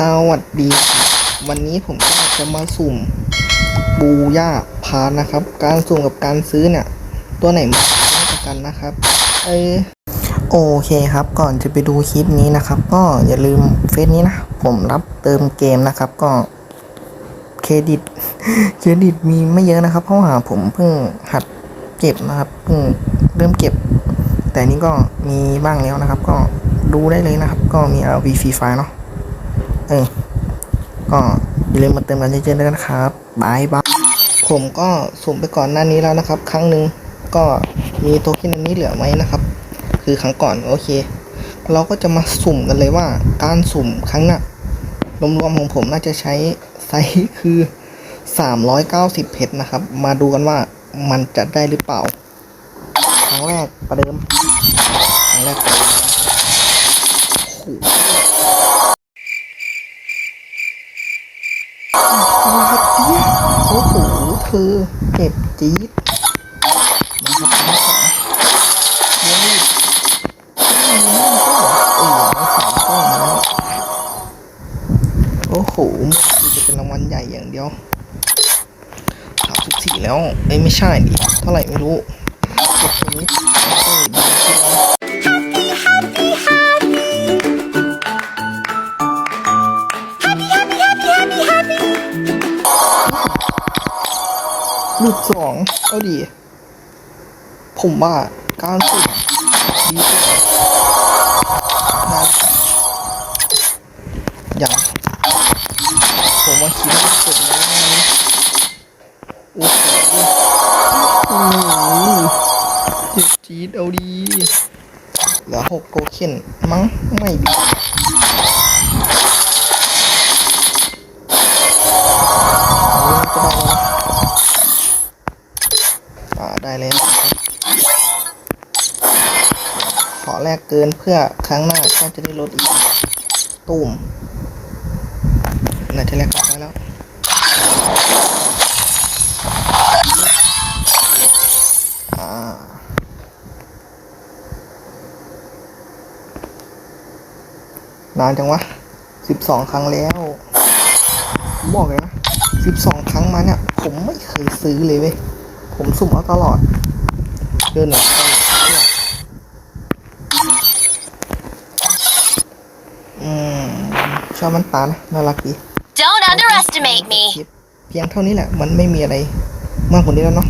สวัสดีครับวันนี้ผมก็จะมาสุ่มบูย่าพาร์นะครับ การสุ่มกับการซื้อเนี่ย ตัวไหนมันมากกันนะครับ เออโอเคครับ ก่อนจะไปดูคลิปนี้นะครับ ก็อย่าลืมเฟซนี้นะ ผมรับเติมเกมนะครับ ก็เครดิต เครดิตมีไม่เยอะนะครับ เพราะว่าผมเพิ่งหัดเก็บนะครับเพิ่งเริ่มเก็บ แต่นี่ก็มีบ้างแล้วนะครับ ก็ดูได้เลยนะครับ ก็มี RV Free Fire เนาะ เออ ก็อย่าลืมมาเติมกันเยอะๆด้วยนะครับบายบายผมก็สุ่มไปก่อนหน้านี้แล้วนะครับ ครั้งหนึ่งก็มีโทเค็นอันนี้เหลือไหมนะครับ คือครั้งก่อนโอเค เราก็จะมาสุ่มกันเลยว่า การสุ่มครั้งหน้ารวมๆของผมน่าจะใช้ไซส์คือ 390 เพชรนะครับ มาดูกันว่ามันจะได้หรือเปล่า ครั้งแรกประเดิม ครั้งแรกประเดิม คือเจ็บจี๊ดนะครับน้องสาวเดี๋ยวนี่ไม่น้องก็เออน้องสาวก็มาแล้ว โอ้โหมันจะเป็นรางวัลใหญ่อย่างเดียวสามสิบสี่แล้ว เอ้ยไม่ใช่ดิเท่าไหร่ไม่รู้กดตัวนี้ หลุดสองเอาดี ผมว่าการสุดดีกว่านะอย่างผมว่าคิดว่าสุดแล้วนะโอ้โหโอ้โหเจ็บจี๊ดเอาดีเหลือหกโทเค็นมั้งไม่ดี แลกเกินเพื่อครั้งหน้าก็จะได้ลดอีกตูมน่าจะแลกกันได้แล้วนานจังวะสิบสองครั้งแล้วผมบอกเลยนะสิบสองครั้งมาเนี่ย ผมไม่เคยซื้อเลยเว้ย ผมสุ่มเอาตลอด เดินหนึ่งเนี่ย อืมชอบมันตานะน่ารักดี Don't underestimate me. เพียงเท่านี้แหละ มันไม่มีอะไรมากกว่านี้แล้วเนาะ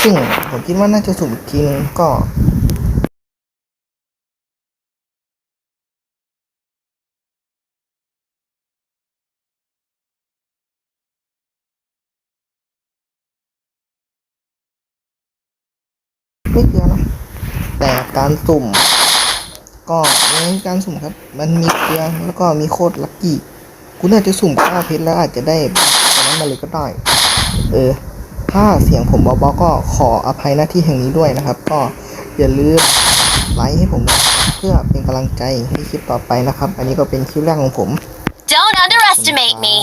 ซึ่งผมคิดว่าน่าจะสุ่มอีกทีนึงก็ไม่เยอะเนอะแต่การสุ่ม ก็ใช่การสุ่มครับ มันมีเกลือแล้วก็มีโคตรลัคกี้คุณอาจจะสุ่มเก้าเพชรแล้วอาจจะได้ตอนนั้นมาเลยก็ได้ เออ ถ้าเสียงผมเบาๆก็ขออภัยหน้าที่แห่งนี้ด้วยนะครับ ก็อย่าลืมไลค์ให้ผมด้วยนะเพื่อเป็นกำลังใจให้คลิปต่อไปนะครับ อันนี้ก็เป็นคลิปแรกของผม Don't underestimate me.